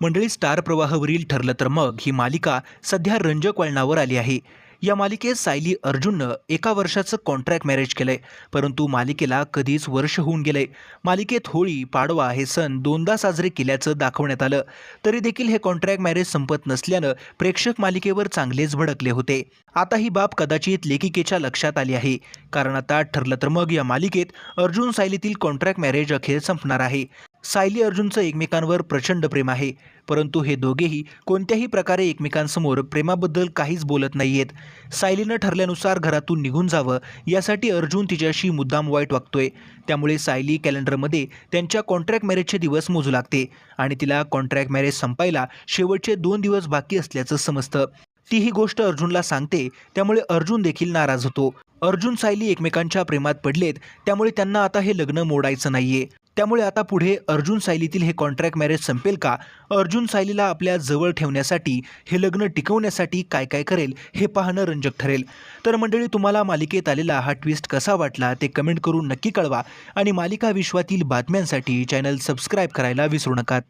मंडळी स्टार प्रवाहावरील ठरलं तर मग ही मालिका सध्या रंजक वळणावर आली आहे. या मालिकेत सायली अर्जुननं एका वर्षाचं कॉन्ट्रॅक्ट मॅरेज केलंय परंतु मालिकेला कधीच वर्ष होऊन गेलंय. मालिकेत होळी पाडवा हे सण दोनदा साजरे केल्याचं दाखवण्यात आलं. तरी देखील हे कॉन्ट्रॅक्ट मॅरेज संपत नसल्यानं प्रेक्षक मालिकेवर चांगलेच भडकले होते. आता ही बाब कदाचित लेखिकेच्या लक्षात आली आहे. कारण आता ठरलं तर मग या मालिकेत अर्जुन सायलीतील कॉन्ट्रॅक्ट मॅरेज अखेर संपणार आहे. सायली अर्जुनचं एकमेकांवर प्रचंड प्रेम आहे. परंतु हे दोघेही कोणत्याही प्रकारे एकमेकांसमोर प्रेमाबद्दल काहीच बोलत नाहीयेत. सायलीनं ठरल्यानुसार घरातून निघून जावं यासाठी अर्जुन तिच्याशी मुद्दाम वाईट वागतोय. त्यामुळे सायली कॅलेंडरमध्ये त्यांच्या कॉन्ट्रॅक्ट मॅरेजचे दिवस मोजू लागते आणि तिला कॉन्ट्रॅक्ट मॅरेज संपायला शेवटचे दोन दिवस बाकी असल्याचं समजतं. ती ही गोष्ट अर्जुनला सांगते त्यामुळे अर्जुन देखील नाराज होतो. अर्जुन सायली एकमेकांच्या प्रेमात पडलेत त्यामुळे त्यांना आता हे लग्न मोडायचं नाहीये. त्यामुळे आता पुढे अर्जुन सायलीतील हे कॉन्ट्रॅक्ट मॅरेज संपेल का? अर्जुन सायलीला आपल्या जवळ ठेवण्यासाठी हे लग्न टिकवण्यासाठी काय काय करेल हे पाहणं रंजक ठरेल. तर मंडळी तुम्हाला मालिकेत आलेला हा ट्विस्ट कसा वाटला ते कमेंट करून नक्की कळवा. आणि मालिका विश्वातील बातम्यांसाठी चॅनल सबस्क्राईब करायला विसरू नका.